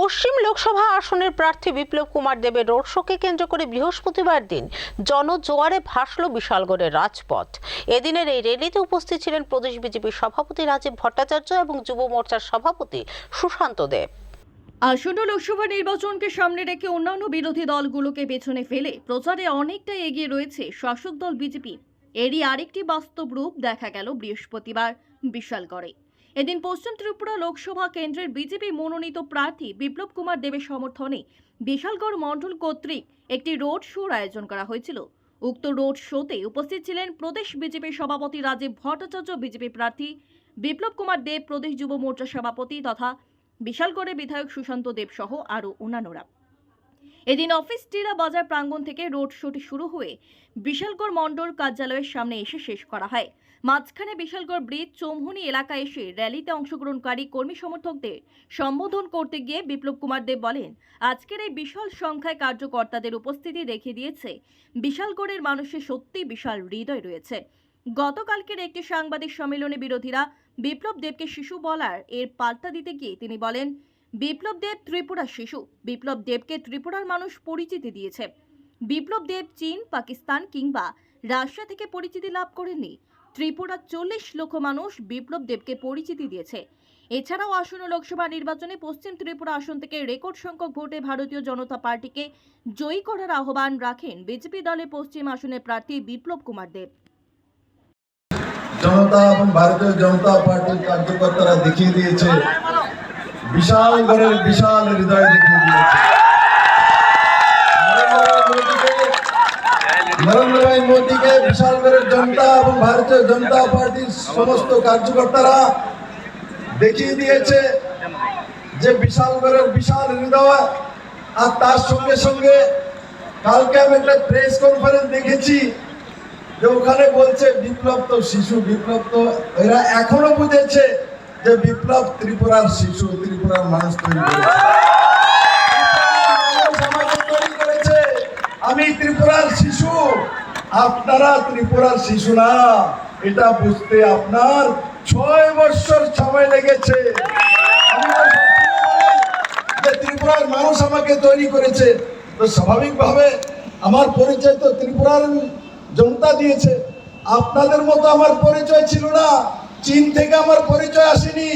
পশ্চিম লোকসভা আসনের প্রার্থী বিপ্লব কুমার দেবের রোড শোকে কেন্দ্র করে বৃহস্পতিবার দিন জনজোয়ারে ভাসল বিশালগড়ের রাজপথ। এদিনের এই র্যালিতে উপস্থিত ছিলেন প্রদেশ বিজেপির সভাপতি রাজীব ভট্টাচার্য এবং যুব মোর্চার সভাপতি সুশান্ত দেব। আসন্ন লোকসভা নির্বাচনকে সামনে রেখে অন্যান্য বিরোধী দলগুলোকে পেছনে ফেলে প্রচারে অনেকটা এগিয়ে রয়েছে শাসক দল বিজেপি। এরই আরেকটি বাস্তব রূপ দেখা গেল বৃহস্পতিবার বিশালগড়ে। এদিন পশ্চিম ত্রিপুরা লোকসভা কেন্দ্রের বিজেপি মনোনীত প্রার্থী বিপ্লব কুমার দেবের সমর্থনে বিশালগড় মণ্ডল কর্তৃক একটি রোড শোর আয়োজন করা হয়েছিল। উক্ত রোড শোতে উপস্থিত ছিলেন প্রদেশ বিজেপির সভাপতি রাজীব ভট্টাচার্য, বিজেপি প্রার্থী বিপ্লব কুমার দেব, প্রদেশ যুব মোর্চা সভাপতি তথা বিশালগড়ের বিধায়ক সুশান্ত দেব সহ আরও অন্যান্যরা। এদিন অফিস টিলা বাজার প্রাঙ্গণ থেকে রোড শোটি শুরু হয়ে বিশালগড় মণ্ডল কার্যালয়ের সামনে এসে শেষ করা হয়। মাঝখানে বিশালগড় ব্রিজ, চৌমুহনী এলাকায় এসে র্যালিতে অংশগ্রহণকারী কর্মী সমর্থকদের সম্বোধন করতে গিয়ে বিপ্লব কুমার দেব বলেন, আজকের এই বিশাল সংখ্যায় কার্যকর্তাদের উপস্থিতি দেখিয়ে দিয়েছে। বিশালগড়ের মানুষের সত্যি বিশাল হৃদয় রয়েছে। গতকালকের একটি সাংবাদিক সম্মেলনে বিরোধীরা বিপ্লব দেবকে শিশু বলার এর পাল্টা দিতে গিয়ে তিনি বলেন বিপ্লব দেব ত্রিপুরা শিশু। বিপ্লব দেবকে ত্রিপুরার মানুষ পরিচিতি দিয়েছে। বিপ্লব দেব চীন, পাকিস্তান কিংবা রাশিয়া থেকে পরিচিতি লাভ করেননি। ত্রিপুরার চল্লিশ লক্ষ মানুষ বিপ্লব দেবকে পরিচিতি দিয়েছে। এছাড়াও আসন্ন লোকসভা নির্বাচনে পশ্চিম ত্রিপুরা আসন থেকে রেকর্ড সংখ্যক ভোটে ভারতীয় জনতা পার্টিকে জয়ী করার আহ্বান রাখেন বিজেপি দলে পশ্চিম আসনের প্রার্থী বিপ্লব কুমার দেব। জনতা এবং ভারতীয় জনতা পার্টির কার্যকর্তারা দেখিয়ে দিয়েছে বিশাল ঘরের বিশাল হৃদয় দেখিয়ে দিয়েছে। নরেন্দ্র ভাই মোদীকে বিশাল ঘরের জনতা এবং ভারতীয় জনতা পার্টির সমস্ত কার্যকর্তারা দেখিয়ে দিয়েছে যে বিশাল ঘরের বিশাল হৃদয়, আর তার সঙ্গে সঙ্গে কালকে আমি একটা প্রেস কনফারেন্স দেখেছি যে ওখানে বলছে বিপ্লব তো শিশু, বিপ্লব তো এরা এখনও বুঝেছে যে বিপ্লব ত্রিপুরার শিশু, ত্রিপুরার মানুষ তৈরি করেছে। আমি ত্রিপুরার শিশু। আপনারা ত্রিপুরার শিশু না। এটা বুঝতে আপনার ছয় বছর সময় লেগেছে। যে ত্রিপুরার মানুষ আমাকে তৈরি করেছে। তো স্বাভাবিকভাবে আমার পরিচয় তো ত্রিপুরার জনতা দিয়েছে। আপনাদের মতো আমার পরিচয় ছিল না। চীন থেকে আমার পরিচয় আসেনি।